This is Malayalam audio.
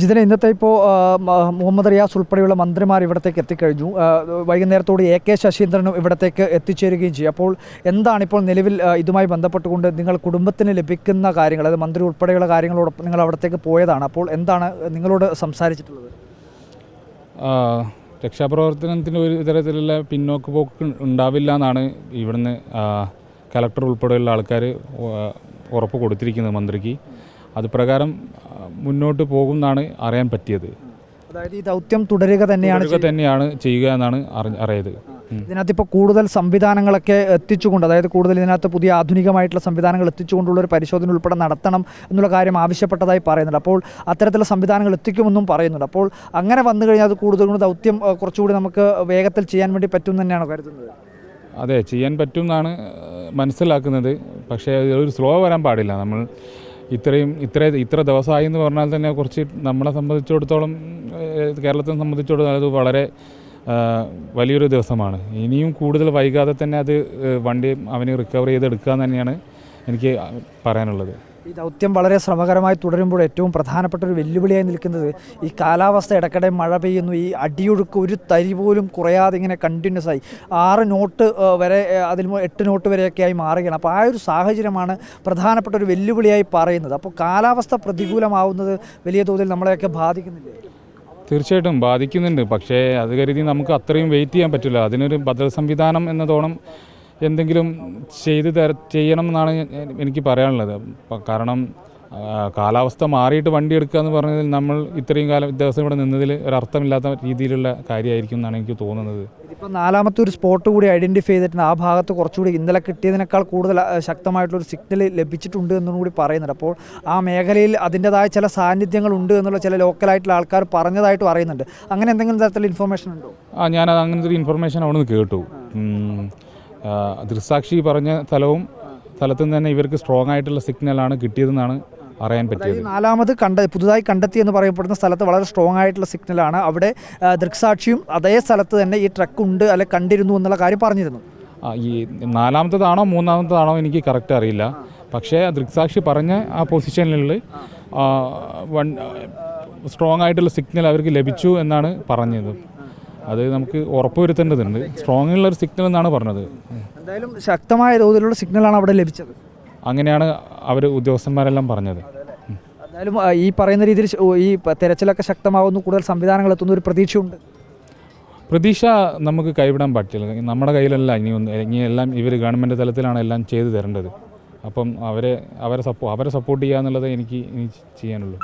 ജിതിന ഇന്നത്തെ ഇപ്പോൾ മുഹമ്മദ് റിയാസ് ഉൾപ്പെടെയുള്ള മന്ത്രിമാർ ഇവിടത്തേക്ക് എത്തിക്കഴിഞ്ഞു. വൈകുന്നേരത്തോട് എ കെ ശശീന്ദ്രനും ഇവിടത്തേക്ക് എത്തിച്ചേരുകയും ചെയ്യും. അപ്പോൾ എന്താണ് ഇപ്പോൾ നിലവിൽ ഇതുമായി ബന്ധപ്പെട്ടുകൊണ്ട് നിങ്ങൾ കുടുംബത്തിന് ലഭിക്കുന്ന കാര്യങ്ങൾ അതായത് മന്ത്രി ഉൾപ്പെടെയുള്ള കാര്യങ്ങളോടൊപ്പം നിങ്ങൾ അവിടത്തേക്ക് പോയതാണ്. അപ്പോൾ എന്താണ് നിങ്ങളോട് സംസാരിച്ചിട്ടുള്ളത്? രക്ഷാപ്രവർത്തനത്തിന് ഒരു തരത്തിലുള്ള പിന്നോക്ക് പോക്ക് ഉണ്ടാവില്ല എന്നാണ് ഇവിടുന്ന് കലക്ടർ ഉൾപ്പെടെയുള്ള ആൾക്കാർ ഉറപ്പ് കൊടുത്തിരിക്കുന്നത് മന്ത്രിക്ക്. അത് പ്രകാരം മുന്നോട്ട് പോകും എന്നാണ് അറിയാൻ പറ്റിയത്. അതായത് ഈ ദൗത്യം തുടരുക തന്നെയാണ് ഇതൊക്കെ തന്നെയാണ് ചെയ്യുക എന്നാണ് അറി അറിയത്. ഇതിനകത്ത് ഇപ്പോൾ കൂടുതൽ സംവിധാനങ്ങളൊക്കെ എത്തിച്ചുകൊണ്ട് അതായത് കൂടുതൽ ഇതിനകത്ത് പുതിയ ആധുനികമായിട്ടുള്ള സംവിധാനങ്ങൾ എത്തിച്ചുകൊണ്ടുള്ള ഒരു പരിശോധന ഉൾപ്പെടെ നടത്തണം എന്നുള്ള കാര്യം ആവശ്യപ്പെട്ടതായി പറയുന്നുണ്ട്. അപ്പോൾ അത്തരത്തിലുള്ള സംവിധാനങ്ങൾ എത്തിക്കുമെന്നും പറയുന്നുണ്ട്. അപ്പോൾ അങ്ങനെ വന്നു കഴിഞ്ഞാൽ അത് കൂടുതൽ കൂടി ദൗത്യം കുറച്ചുകൂടി നമുക്ക് വേഗത്തിൽ ചെയ്യാൻ വേണ്ടി പറ്റും തന്നെയാണ് കരുതുന്നത്? അതെ ചെയ്യാൻ പറ്റും എന്നാണ് മനസ്സിലാക്കുന്നത്. പക്ഷേ ഒരു സ്ലോ വരാൻ പാടില്ല. നമ്മൾ ഇത്രയും ഇത്ര ഇത്ര ദിവസമായി എന്ന് പറഞ്ഞാൽ തന്നെ കുറച്ച് നമ്മളെ സംബന്ധിച്ചിടത്തോളം കേരളത്തെ സംബന്ധിച്ചിടത്തോളം അത് വളരെ വലിയൊരു ദിവസമാണ്. ഇനിയും കൂടുതൽ വൈകാതെ തന്നെ അത് വണ്ടി അവന് റിക്കവർ ചെയ്തെടുക്കുക എന്ന് തന്നെയാണ് എനിക്ക് പറയാനുള്ളത്. ഈ ദൗത്യം വളരെ ശ്രമകരമായി തുടരുമ്പോൾ ഏറ്റവും പ്രധാനപ്പെട്ട ഒരു വെല്ലുവിളിയായി നിൽക്കുന്നത് ഈ കാലാവസ്ഥ ഇടയ്ക്കിടെ മഴ പെയ്യുന്നു ഈ അടിയൊഴുക്ക് ഒരു തരി പോലും കുറയാതെ ഇങ്ങനെ കണ്ടിന്യൂസ് ആയി. ആറ് നോട്ട് വരെ അതിൽ എട്ട് നോട്ട് വരെയൊക്കെ ആയി മാറുകയാണ്. അപ്പോൾ ആ ഒരു സാഹചര്യമാണ് പ്രധാനപ്പെട്ട ഒരു വെല്ലുവിളിയായി പറയുന്നത്. അപ്പോൾ കാലാവസ്ഥ പ്രതികൂലമാവുന്നത് വലിയ തോതിൽ നമ്മളെയൊക്കെ ബാധിക്കുന്നില്ലേ? തീർച്ചയായിട്ടും ബാധിക്കുന്നുണ്ട്. പക്ഷേ അത് കരുതി നമുക്ക് അത്രയും വെയിറ്റ് ചെയ്യാൻ പറ്റില്ല. അതിനൊരു ബദൽ സംവിധാനം എന്നതോണം എന്തെങ്കിലും ചെയ്ത് തര ചെയ്യണം എന്നാണ് എനിക്ക് പറയാനുള്ളത്. കാരണം കാലാവസ്ഥ മാറിയിട്ട് വണ്ടി എടുക്കുക എന്ന് പറഞ്ഞതിൽ നമ്മൾ ഇത്രയും കാലം ദിവസം ഇവിടെ നിന്നതിൽ ഒരർത്ഥമില്ലാത്ത രീതിയിലുള്ള കാര്യമായിരിക്കും എന്നാണ് എനിക്ക് തോന്നുന്നത്. ഇപ്പോൾ നാലാമത്തെ ഒരു സ്പോട്ട് കൂടി ഐഡന്റിഫൈ ചെയ്തിട്ടുണ്ട്. ആ ഭാഗത്ത് കുറച്ചുകൂടി ഇന്നലെ കിട്ടിയതിനേക്കാൾ കൂടുതൽ ശക്തമായിട്ടുള്ളൊരു സിഗ്നൽ ലഭിച്ചിട്ടുണ്ട് എന്നും കൂടി പറയുന്നുണ്ട്. അപ്പോൾ ആ മേഖലയിൽ അതിന്റെതായ ചില സാന്നിധ്യങ്ങൾ ഉണ്ട് എന്നുള്ള ചില ലോക്കലായിട്ടുള്ള ആൾക്കാർ പറഞ്ഞതായിട്ടും അറിയുന്നുണ്ട് അങ്ങനെ എന്തെങ്കിലും തരത്തിലുള്ള ഇൻഫർമേഷൻ ഉണ്ടോ? ആ ഞാൻ അങ്ങനത്തെ ഒരു ഇൻഫർമേഷൻ അവിടെ നിന്ന് കേട്ടു. ദൃക്സാക്ഷി പറഞ്ഞ സ്ഥലവും സ്ഥലത്തു നിന്ന് തന്നെ ഇവർക്ക് സ്ട്രോങ് ആയിട്ടുള്ള സിഗ്നലാണ് കിട്ടിയതെന്നാണ് അറിയാൻ പറ്റിയത്. നാലാമത് കണ്ട പുതുതായി കണ്ടെത്തി എന്ന് പറയപ്പെടുന്ന സ്ഥലത്ത് വളരെ സ്ട്രോങ് ആയിട്ടുള്ള സിഗ്നലാണ് അവിടെ ദൃക്സാക്ഷിയും അതേ സ്ഥലത്ത് തന്നെ ഈ ട്രക്ക് ഉണ്ട് അല്ലെ കണ്ടിരുന്നു എന്നുള്ള കാര്യം പറഞ്ഞിരുന്നു. ഈ നാലാമത്തതാണോ മൂന്നാമത്തതാണോ എനിക്ക് കറക്റ്റ് അറിയില്ല. പക്ഷേ ദൃക്സാക്ഷി പറഞ്ഞ ആ പൊസിഷനിൽ വൺ സ്ട്രോങ് ആയിട്ടുള്ള സിഗ്നൽ അവർക്ക് ലഭിച്ചു എന്നാണ് പറഞ്ഞത്. അത് നമുക്ക് ഉറപ്പുവരുത്തേണ്ടതുണ്ട്. സ്ട്രോങ് ഉള്ള ഒരു സിഗ്നൽ എന്നാണ് പറഞ്ഞത്. എന്തായാലും ശക്തമായ തോതിലുള്ള സിഗ്നലാണ് അവിടെ ലഭിച്ചത്. അങ്ങനെയാണ് അവർ ഉദ്യോഗസ്ഥന്മാരെല്ലാം പറഞ്ഞത്. എന്തായാലും ഈ പറയുന്ന രീതിയിൽ ഈ തിരച്ചിലൊക്കെ തെരച്ചിലൊക്കെ ശക്തമാവുന്നു. കൂടുതൽ സംവിധാനങ്ങൾ എത്തുന്ന ഒരു പ്രതീക്ഷയുണ്ട്. പ്രതീക്ഷ നമുക്ക് കൈവിടാൻ പറ്റില്ല. നമ്മുടെ കയ്യിലല്ല ഇനി ഒന്ന് ഇനി എല്ലാം ഇവർ ഗവൺമെന്റ് തലത്തിലാണ് എല്ലാം ചെയ്തു തരേണ്ടത്. അപ്പം അവരെ അവരെ സപ്പോ അവരെ സപ്പോർട്ട് ചെയ്യുക എന്നുള്ളത് എനിക്ക് ഇനി ചെയ്യാനുള്ളൂ.